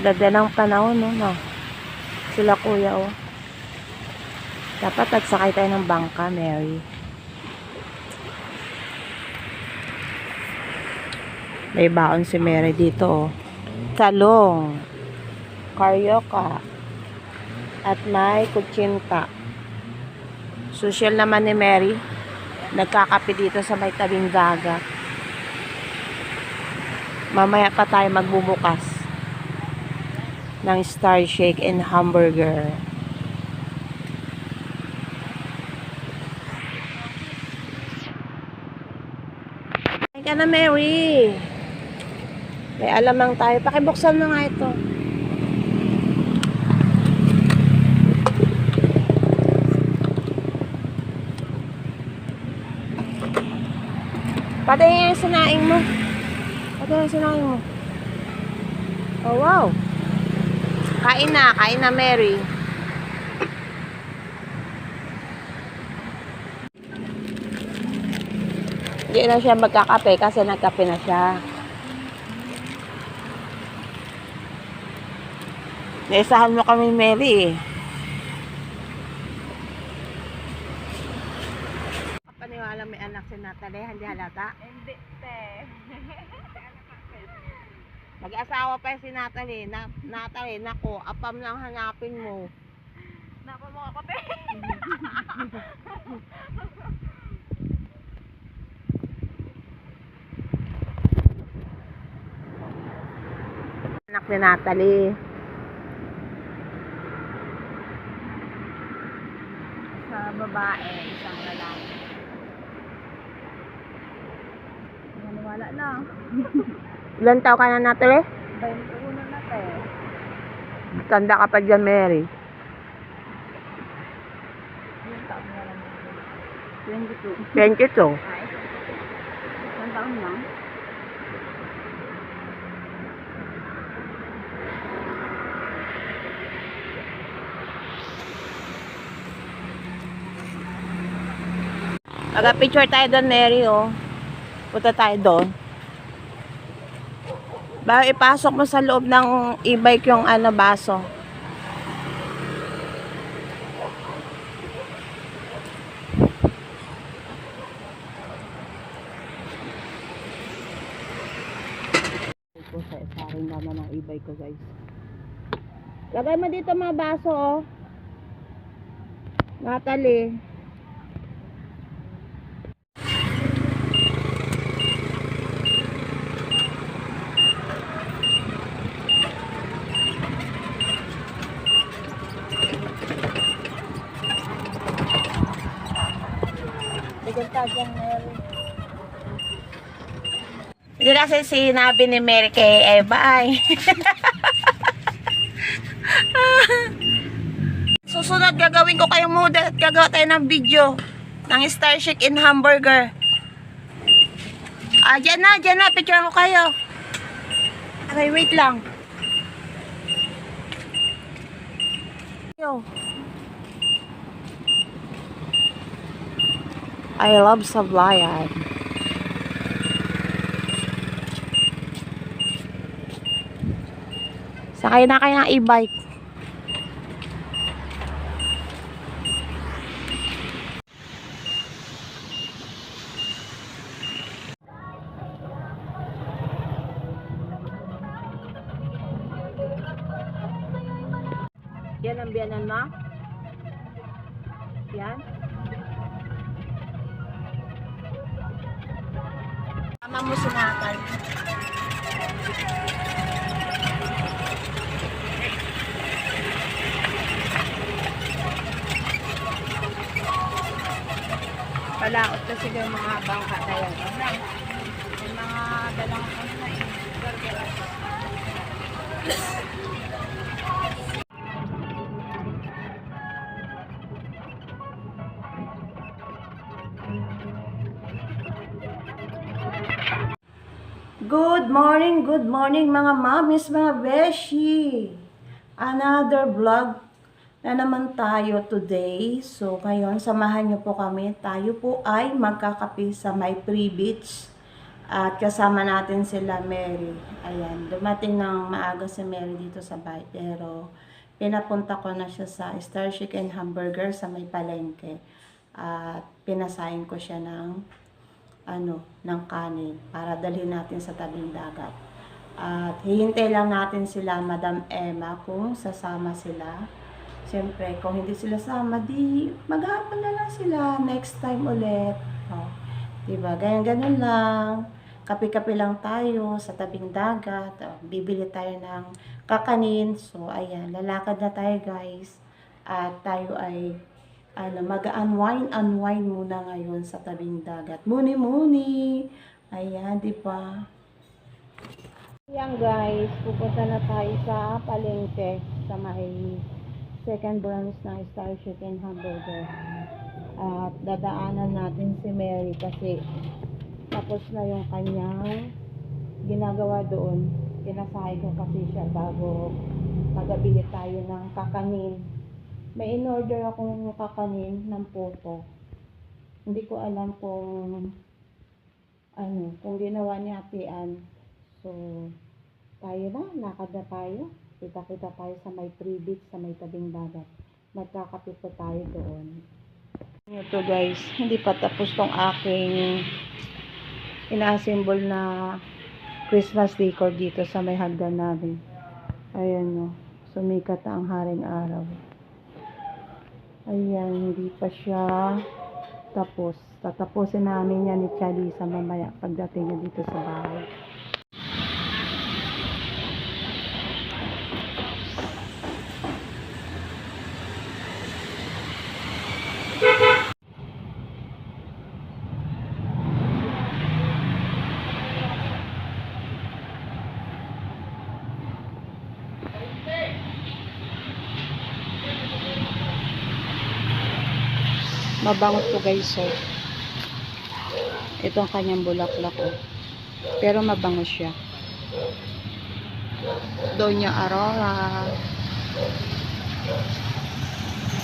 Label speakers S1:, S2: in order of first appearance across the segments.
S1: Ganda ng panahon, no? no? Sila kuya, oh. Dapat nagsakay tayo ng bangka, Mary. May baon si Mary dito, oh. Salong. Karyoka. At may kutsinta. Social naman ni Mary. Nagkakape dito sa may tabing dagat. Mamaya pa tayo magbubukas ng Star Shake and Hamburger. Ay ka na, Mary. May alamang tayo. Pakibuksan mo nga ito. Pati yung sinaing mo. Pati yung sinaing mo. Oh, wow. Kain na. Kain na, Mary. Hindi na siya magkakape kasi nagkape na siya. Naisahan mo kami, Mary eh. Paniwala may anak si Natalie, hindi halata?
S2: Hindi, te.
S1: Mag-asawa pa si Natalie. Na, Natalie, nako, apam lang hanapin mo.
S2: Napa mo ako, te.
S1: Anak ni Natalie.
S2: Sa babae, isang lalaki. Maniwala lang.
S1: Ilan tao ka na, Natalie?
S2: 21 na, te.
S1: Tanda ka pa dyan, Mary.
S2: Ilang taon na lang. 22.
S1: 22.
S2: Ay, isang taon lang.
S1: Mag-picture tayo doon, Mary, oh. Punta tayo doon. Bago ipasok mo sa loob ng e-bike yung ano, baso. Ito sa isa rin naman ng e-bike ko, guys. Lagay mo dito mga baso, oh. Natalie. Dyan, Mary. Hindi kasi sinabi ni Mary kay Eva ay. Susunod gagawin ko kayong model at gagawa tayo ng video ng Star Shake in Hamburger. Ah, dyan na, dyan na. Picture ko kayo. Okay, wait lang. Yo. I love Sablayan. Sakay na kayo ng e-bike. Yan ang biyanan mo? Sinakal. Palaot kasi yung mga bangka yan. Yung mga dalang ano na eh. Good morning mga mamis, mga beshi. Another vlog na naman tayo today. So, ngayon, samahan niyo po kami. Tayo po ay magkakape sa may pre-beach. At kasama natin sila Mary. Ayan, dumating ng maaga si Mary dito sa bahay. Pero pinapunta ko na siya sa Star Chicken Hamburger sa may palengke. At pinasahin ko siya ng ano, ng kanin para dalhin natin sa tabing dagat. At hihintay lang natin sila Madam Emma kung sasama sila. Siyempre, kung hindi sila sama, di maghapon na lang sila next time ulit. Oh, diba? Ganyan-ganyan lang. Kape-kape lang tayo sa tabing dagat. Oh, bibili tayo ng kakanin. So, ayan, lalakad na tayo guys. At tayo ay ano, mag-unwind, unwind muna ngayon sa tabing dagat. Muni-muni. Ayan, di ba? Ayan guys, pupunta na tayo sa palengke sa may second branch ng Star Chicken Hamburger. At dadaanan natin si Mary kasi tapos na yung kanyang ginagawa doon. Kinasahay ko kasi siya bago magabili tayo ng kakanin. May in-order akong kakanin ng puto. Hindi ko alam kung ano, kung ginawa ni Ate. So, tayo na, lakad na tayo. Kita-kita tayo sa may free beach, sa may tabing dagat. Magkakape po tayo doon. Ito guys, hindi pa tapos tong aking ina-assemble na Christmas decor dito sa may hagdan namin. Ayan no, sumikat ang haring araw. Ayan, hindi pa siya tapos. Tatapusin namin yan ni Chalisa mamaya pagdating niya dito sa bahay. Mabangot po guys, so. Ito ang kanyang bulaklak, oh. Pero mabango siya. Doña Aurora.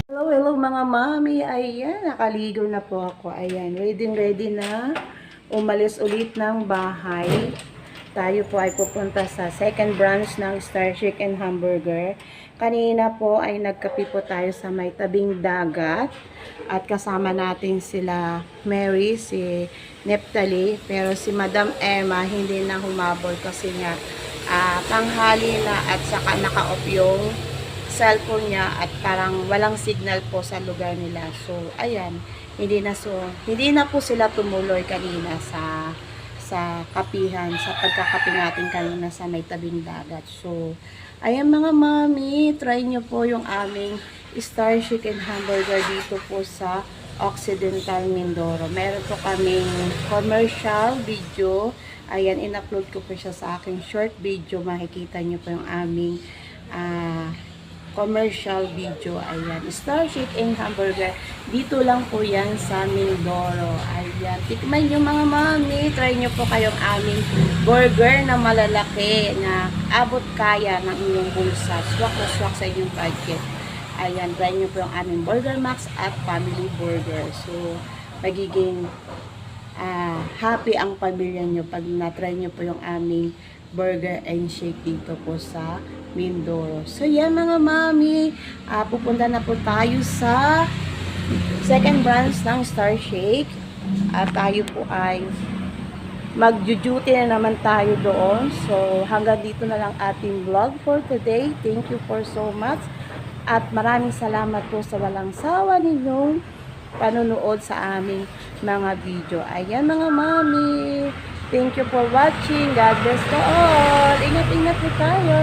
S1: Hello, hello mga mami. Ayan, nakaligo na po ako. Ayan, ready ready na umalis ulit ng bahay. Tayo po ay pupunta sa second branch ng Star Chicken Hamburger. Kanina po ay nagkape po tayo sa may tabing dagat. At kasama natin sila Mary, si Neptali. Pero si Madam Emma hindi na humabol kasi nga ah, tanghali na at saka naka-off yung cellphone niya at parang walang signal po sa lugar nila. So, ayan, hindi na so hindi na po sila tumuloy kanina sa sa kapihan, sa pagkakape natin kanina sa may tabing dagat. So, ayan mga mami, try nyo po yung aming Star Chicken Hamburger dito po sa Occidental Mindoro. Meron po kaming commercial video. Ayan, in-upload ko po siya sa aking short video. Makikita nyo po yung aming ah commercial video. Ayan. Star Chicken Hamburger. Dito lang po yan sa Mindoro. Ayan. Tikman nyo mga mami. Try nyo po kayong aming burger na malalaki na abot kaya ng inyong bulsa. Swak na swak sa inyong budget. Ayan. Try nyo po yung aming Burger Max at Family Burger. So, magiging ah, happy ang pamilya nyo pag na-try nyo po yung aming burger and shake dito po sa Mindoro. So yan mga mami, ah, pupunta na po tayo sa second branch ng Star Shake. At tayo po ay mag-duty na naman tayo doon. So hanggang dito na lang ating vlog for today. Thank you for so much. At maraming salamat po sa walang sawa ninyong panunood sa aming mga video. Ayan mga mami. Thank you for watching. God bless to all. Ingat-ingat po tayo.